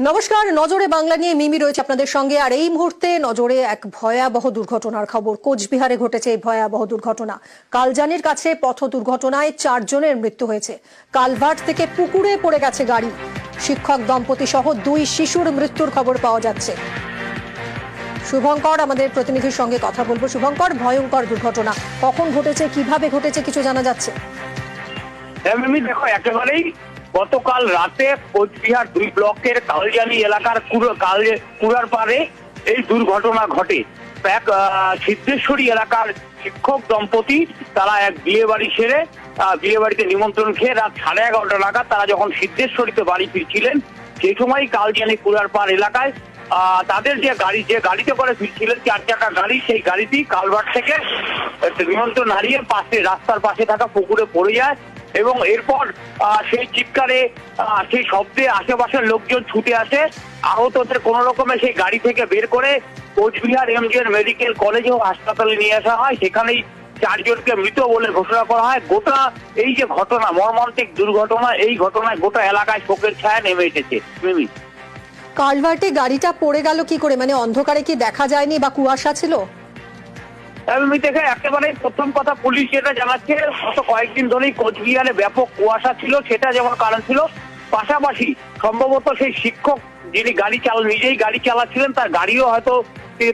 নমস্কার, নজরে বাংলা নিয়ে মিমি রয়েছে আপনাদের সঙ্গে। আর এই মুহূর্তে নজরে এক ভয়াবহ দুর্ঘটনার খবর। কোচবিহারে ঘটেছে এই ভয়াবহ দুর্ঘটনা। কালজানির কাছে পথ দুর্ঘটনায় চারজনের মৃত্যু হয়েছে। কালভার্ট থেকে পুকুরে পড়ে গেছে গাড়ি। শিক্ষক, দম্পতি সহ দুই শিশুর মৃত্যুর খবর পাওয়া যাচ্ছে। শুভঙ্কর, আমাদের প্রতিনিধির সঙ্গে কথা বলব। শুভঙ্কর, ভয়ঙ্কর দুর্ঘটনা। কখন ঘটেছে, কীভাবে ঘটেছে, কিছু জানা যাচ্ছে? দেখো, একেবারেই গতকাল রাতে কোচবিহার দুই ব্লকের কালজানি এলাকার কুড়ার পারে এই দুর্ঘটনা ঘটে। এক সিদ্ধেশ্বরী এলাকার শিক্ষক দম্পতি, তারা এক বিয়ে বাড়ি সেরে বিয়ে বাড়িতে নিমন্ত্রণ খেয়ে রাত সাড়ে এগারোটা নাগাদ তারা যখন সিদ্ধেশ্বরীতে বাড়ি ফিরছিলেন, সেই সময় কালজানি কুড়ার পার এলাকায় তাদের যে গাড়ি, যে গাড়িতে করে ফিরছিলেন চার চাকা গাড়ি, সেই গাড়িটি কালভার্ট থেকে নিমন্ত্রণ হারিয়ে পাশে রাস্তার পাশে থাকা পুকুরে পড়ে যায়। এবং এরপর সেই চিৎকারে সেই শব্দে আশেপাশের লোকজন ছুটে আসে। আহতদের কোন রকমে সেই গাড়ি থেকে বের করে কোচবিহার এমজিএর মেডিকেল কলেজে ও হাসপাতালে নিয়ে আসা হয়। সেখানেই চারজনকে মৃত বলে ঘোষণা করা হয়। গোটা এই যে ঘটনা, মর্মান্তিক দুর্ঘটনা, এই ঘটনায় গোটা এলাকায় শোকের ছায়া নেমে এসেছে। মিমি। কালভার্টে গাড়িটা পড়ে গেল কি করে? মানে অন্ধকারে কি দেখা যায়নি বা কুয়াশা ছিল? এমনি থেকে একেবারে প্রথম কথা পুলিশ যেটা জানাচ্ছে গত কয়েকদিন ধরেই কোচবিহারে ব্যাপক কুয়াশা ছিল সেটা যেমন কারণ ছিল পাশাপাশি সম্ভবত সেই শিক্ষক যিনি গাড়ি চাল নিজেই গাড়ি চালাচ্ছিলেন তার গাড়িও হয়তো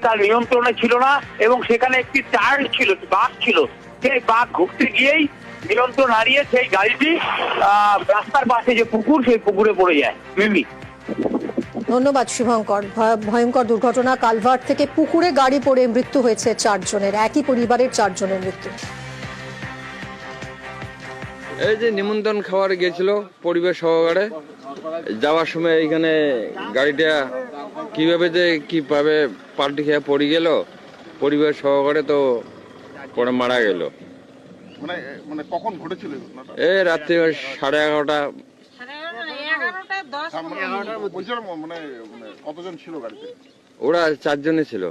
তার নিয়ন্ত্রণে ছিল না এবং সেখানে একটি টায়ার ছিল বাঘ ছিল। সেই বাঘ ঘুরতে গিয়েই নিয়ন্ত্রণ হারিয়ে সেই গাড়িটি আহ, রাস্তার পাশে যে পুকুর সেই পুকুরে পড়ে যায় মিমি। ধন্যবাদ শুভঙ্কর। ভয়ঙ্কর দুর্ঘটনা কালভার্ট থেকে পুকুরে গাড়ি পড়ে মৃত্যু হয়েছে চারজনের একই পরিবারের চারজনের মৃত্যু। এই যে নিমন্ত্রণ খাবার গেছিল পরিবেশ সহকারে যাওয়ার সময় এইখানে গাড়িটা কীভাবে যে কীভাবে পাল্টি খেয়ে পড়ে গেল পরিবেশ সহকারে তো পরে মারা গেল। মানে মানে কখন ঘটেছিল এই রাত্রি সাড়ে এগারোটা বলছিলাম মানে মানে কতজন ছিল গাড়িতে? ওরা চারজনে ছিল।